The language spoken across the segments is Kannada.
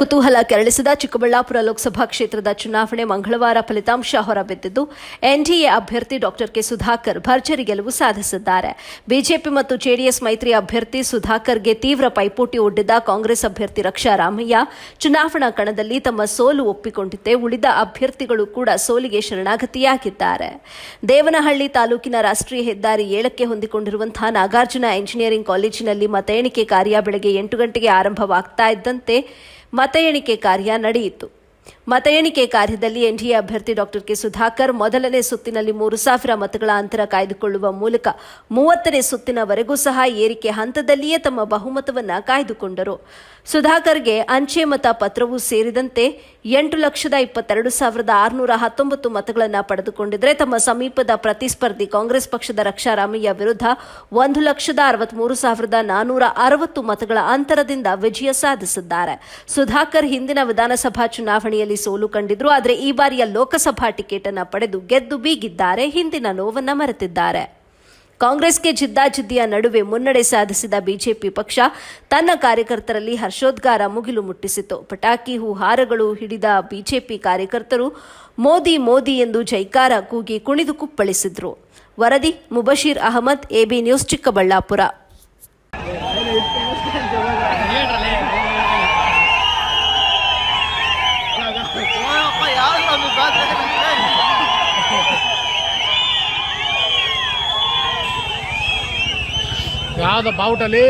ಕುತೂಹಲ ಕೆರಳಿಸಿದ ಚಿಕ್ಕಬಳ್ಳಾಪುರ ಲೋಕಸಭಾ ಕ್ಷೇತ್ರದ ಚುನಾವಣೆ ಮಂಗಳವಾರ ಫಲಿತಾಂಶ ಹೊರಬಿದ್ದಿದ್ದು, ಎನ್ಡಿಎ ಅಭ್ಯರ್ಥಿ ಡಾಕ್ಟರ್ ಕೆ ಸುಧಾಕರ್ ಭರ್ಜರಿ ಗೆಲುವು ಸಾಧಿಸಿದ್ದಾರೆ. ಬಿಜೆಪಿ ಮತ್ತು ಜೆಡಿಎಸ್ ಮೈತ್ರಿ ಅಭ್ಯರ್ಥಿ ಸುಧಾಕರ್ಗೆ ತೀವ್ರ ಪೈಪೋಟಿ ಒಡ್ಡಿದ ಕಾಂಗ್ರೆಸ್ ಅಭ್ಯರ್ಥಿ ರಕ್ಷಾ ರಾಮಯ್ಯ ಚುನಾವಣಾ ಕಣದಲ್ಲಿ ತಮ್ಮ ಸೋಲು ಒಪ್ಪಿಕೊಂಡಿದ್ದೆ ಉಳಿದ ಅಭ್ಯರ್ಥಿಗಳು ಕೂಡ ಸೋಲಿಗೆ ಶರಣಾಗತಿಯಾಗಿದ್ದಾರೆ. ದೇವನಹಳ್ಳಿ ತಾಲೂಕಿನ ರಾಷ್ಟ್ರೀಯ ಹೆದ್ದಾರಿ ಏಳಕ್ಕೆ ಹೊಂದಿಕೊಂಡಿರುವಂತಹ ನಾಗಾರ್ಜುನ ಎಂಜಿನಿಯರಿಂಗ್ ಕಾಲೇಜಿನಲ್ಲಿ ಮತ ಎಣಿಕೆ ಕಾರ್ಯ ಬೆಳಗ್ಗೆ ಎಂಟು ಗಂಟೆಗೆ ಆರಂಭವಾಗ್ತಾ ಇದ್ದಂತೆ ಮತ ಎಣಿಕೆ ಕಾರ್ಯ ನಡೆಯಿತು. ಮತ ಎಣಿಕೆ ಕಾರ್ಯದಲ್ಲಿ ಎನ್ಡಿಎ ಅಭ್ಯರ್ಥಿ ಡಾಕ್ಟರ್ ಕೆ ಸುಧಾಕರ್ ಮೊದಲನೇ ಸುತ್ತಿನಲ್ಲಿ ಮೂರು ಸಾವಿರ ಮತಗಳ ಅಂತರ ಕಾಯ್ದುಕೊಳ್ಳುವ ಮೂಲಕ ಮೂವತ್ತನೇ ಸುತ್ತಿನವರೆಗೂ ಸಹ ಏರಿಕೆ ಹಂತದಲ್ಲಿಯೇ ತಮ್ಮ ಬಹುಮತವನ್ನು ಕಾಯ್ದುಕೊಂಡರು. ಸುಧಾಕರ್ಗೆ ಅಂಚೆ ಮತ ಪತ್ರವೂ ಸೇರಿದಂತೆ ಎಂಟು ಲಕ್ಷದ ಇಪ್ಪತ್ತೆರಡು ಸಾವಿರದ ಆರುನೂರ ಹತ್ತೊಂಬತ್ತು ಮತಗಳನ್ನು ಪಡೆದುಕೊಂಡಿದ್ದರೆ ತಮ್ಮ ಸಮೀಪದ ಪ್ರತಿಸ್ಪರ್ಧಿ ಕಾಂಗ್ರೆಸ್ ಪಕ್ಷದ ರಕ್ಷಾರಾಮಯ್ಯ ವಿರುದ್ಧ ಒಂದು ಲಕ್ಷದ ಅರವತ್ಮೂರು ಸಾವಿರದ ನಾನೂರ ಅರವತ್ತು ಮತಗಳ ಅಂತರದಿಂದ ವಿಜಯ ಸಾಧಿಸಿದ್ದಾರೆ. ಸುಧಾಕರ್ ಹಿಂದಿನ ವಿಧಾನಸಭಾ ಚುನಾವಣೆಯಲ್ಲಿ ಸೋಲು ಕಂಡಿದ್ರು, ಆದರೆ ಈ ಬಾರಿಯ ಲೋಕಸಭಾ ಟಿಕೆಟ್ ಅನ್ನು ಪಡೆದು ಗೆದ್ದು ಬೀಗಿದ್ದಾರೆ, ಹಿಂದಿನ ನೋವನ್ನು ಮರೆತಿದ್ದಾರೆ. ಕಾಂಗ್ರೆಸ್ಗೆ ಜಿದ್ದಾಜಿದ್ದಿಯ ನಡುವೆ ಮುನ್ನಡೆ ಸಾಧಿಸಿದ ಬಿಜೆಪಿ ಪಕ್ಷ ತನ್ನ ಕಾರ್ಯಕರ್ತರಲ್ಲಿ ಹರ್ಷೋದ್ಗಾರ ಮುಗಿಲು ಮುಟ್ಟಿಸಿತು ಪಟಾಕಿ ಹೂಹಾರಗಳು ಹಿಡಿದ ಬಿಜೆಪಿ ಕಾರ್ಯಕರ್ತರು ಮೋದಿ ಮೋದಿ ಎಂದು ಜೈಕಾರ ಕೂಗಿ ಕುಣಿದು ಕುಪ್ಪಳಿಸಿದ್ರು. ವರದಿ, ಮುಬಶೀರ್ ಅಹಮದ್, ಎಬಿ ನ್ಯೂಸ್ ಚಿಕ್ಕಬಳ್ಳಾಪುರ. ಯಾವ್ದು ಬಾವುಟಲ್ಲಿ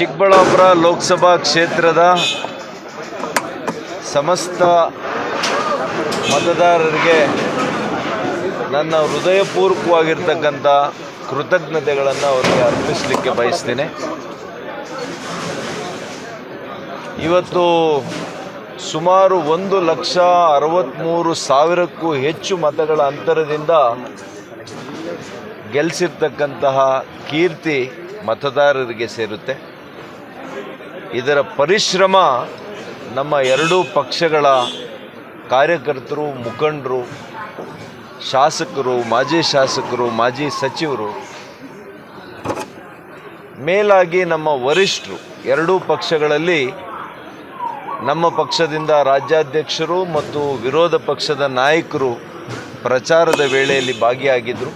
ಚಿಕ್ಕಬಳ್ಳಾಪುರ ಲೋಕಸಭಾ ಕ್ಷೇತ್ರದ ಸಮಸ್ತ ಮತದಾರರಿಗೆ ನನ್ನ ಹೃದಯಪೂರ್ವಕವಾಗಿರ್ತಕ್ಕಂಥ ಕೃತಜ್ಞತೆಗಳನ್ನು ಅವರಿಗೆ ಅರ್ಪಿಸಲಿಕ್ಕೆ ಬಯಸ್ತೀನಿ. ಇವತ್ತು ಸುಮಾರು ಒಂದು ಲಕ್ಷ ಅರವತ್ತ್ಮೂರು ಸಾವಿರಕ್ಕೂ ಹೆಚ್ಚು ಮತಗಳ ಅಂತರದಿಂದ ಗೆಲ್ಲಿಸಿರ್ತಕ್ಕಂತಹ ಕೀರ್ತಿ ಮತದಾರರಿಗೆ ಸೇರುತ್ತೆ. ಇದರ ಪರಿಶ್ರಮ ನಮ್ಮ ಎರಡೂ ಪಕ್ಷಗಳ ಕಾರ್ಯಕರ್ತರು, ಮುಖಂಡರು, ಶಾಸಕರು, ಮಾಜಿ ಶಾಸಕರು, ಮಾಜಿ ಸಚಿವರು, ಮೇಲಾಗಿ ನಮ್ಮ ವರಿಷ್ಠರು, ಎರಡೂ ಪಕ್ಷಗಳಲ್ಲಿ ನಮ್ಮ ಪಕ್ಷದಿಂದ ರಾಜ್ಯಾಧ್ಯಕ್ಷರು ಮತ್ತು ವಿರೋಧ ಪಕ್ಷದ ನಾಯಕರು ಪ್ರಚಾರದ ವೇಳೆಯಲ್ಲಿ ಭಾಗಿಯಾಗಿದ್ದರು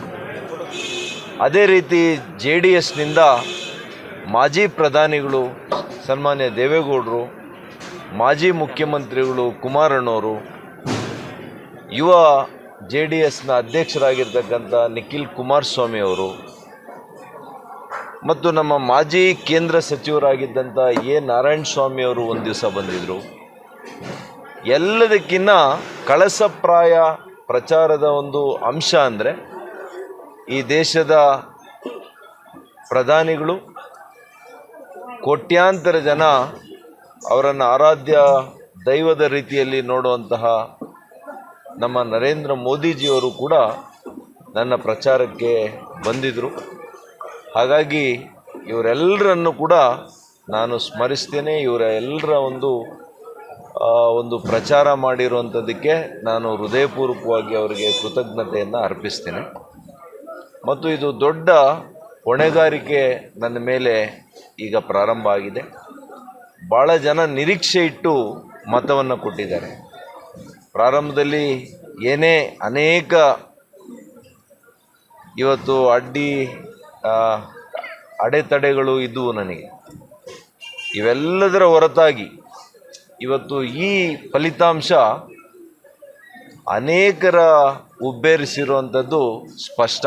ಅದೇ ರೀತಿ ಜೆ ಡಿ ಎಸ್ನಿಂದ ಮಾಜಿ ಪ್ರಧಾನಿಗಳು ಸನ್ಮಾನ್ಯ ದೇವೇಗೌಡರು, ಮಾಜಿ ಮುಖ್ಯಮಂತ್ರಿಗಳು ಕುಮಾರಣ್ಣವರು, ಯುವ ಜೆ ಡಿ ಎಸ್ನ ಅಧ್ಯಕ್ಷರಾಗಿರ್ತಕ್ಕಂಥ ನಿಖಿಲ್ ಕುಮಾರಸ್ವಾಮಿ ಅವರು, ಮತ್ತು ನಮ್ಮ ಮಾಜಿ ಕೇಂದ್ರ ಸಚಿವರಾಗಿದ್ದಂಥ ಎ ನಾರಾಯಣ ಸ್ವಾಮಿ ಅವರು ಒಂದು ದಿವಸ ಬಂದಿದ್ದರು ಎಲ್ಲದಕ್ಕಿಂತ ಕಳಸಪ್ರಾಯ ಪ್ರಚಾರದ ಒಂದು ಅಂಶ ಅಂದರೆ ಈ ದೇಶದ ಪ್ರಧಾನಿಗಳು ಕೋಟ್ಯಾಂತರ ಜನ ಅವರನ್ನು ಆರಾಧ್ಯ ದೈವದ ರೀತಿಯಲ್ಲಿ ನೋಡುವಂತಹ ನಮ್ಮ ನರೇಂದ್ರ ಮೋದಿಜಿಯವರು ಕೂಡ ನನ್ನ ಪ್ರಚಾರಕ್ಕೆ ಬಂದಿದ್ದರು ಹಾಗಾಗಿ ಇವರೆಲ್ಲರನ್ನು ಕೂಡ ನಾನು ಸ್ಮರಿಸ್ತೇನೆ. ಇವರ ಎಲ್ಲರ ಒಂದು ಒಂದು ಪ್ರಚಾರ ಮಾಡಿರುವಂಥದ್ದಕ್ಕೆ ನಾನು ಹೃದಯಪೂರ್ವಕವಾಗಿ ಅವರಿಗೆ ಕೃತಜ್ಞತೆಯನ್ನು ಅರ್ಪಿಸ್ತೇನೆ. ಮತ್ತು ಇದು ದೊಡ್ಡ ಹೊಣೆಗಾರಿಕೆ ನನ್ನ ಮೇಲೆ ಈಗ ಪ್ರಾರಂಭ ಆಗಿದೆ. ಭಾಳ ಜನ ನಿರೀಕ್ಷೆ ಇಟ್ಟು ಮತವನ್ನು ಕೊಟ್ಟಿದ್ದಾರೆ. ಪ್ರಾರಂಭದಲ್ಲಿ ಏನೇ ಅನೇಕ ಇವತ್ತು ಅಡ್ಡಿ ಅಡೆತಡೆಗಳು ಇದ್ದವು ನನಗೆ. ಇವೆಲ್ಲದರ ಹೊರತಾಗಿ ಇವತ್ತು ಈ ಫಲಿತಾಂಶ ಅನೇಕರ ಉಬ್ಬೇರಿಸಿರುವಂಥದ್ದು ಸ್ಪಷ್ಟ.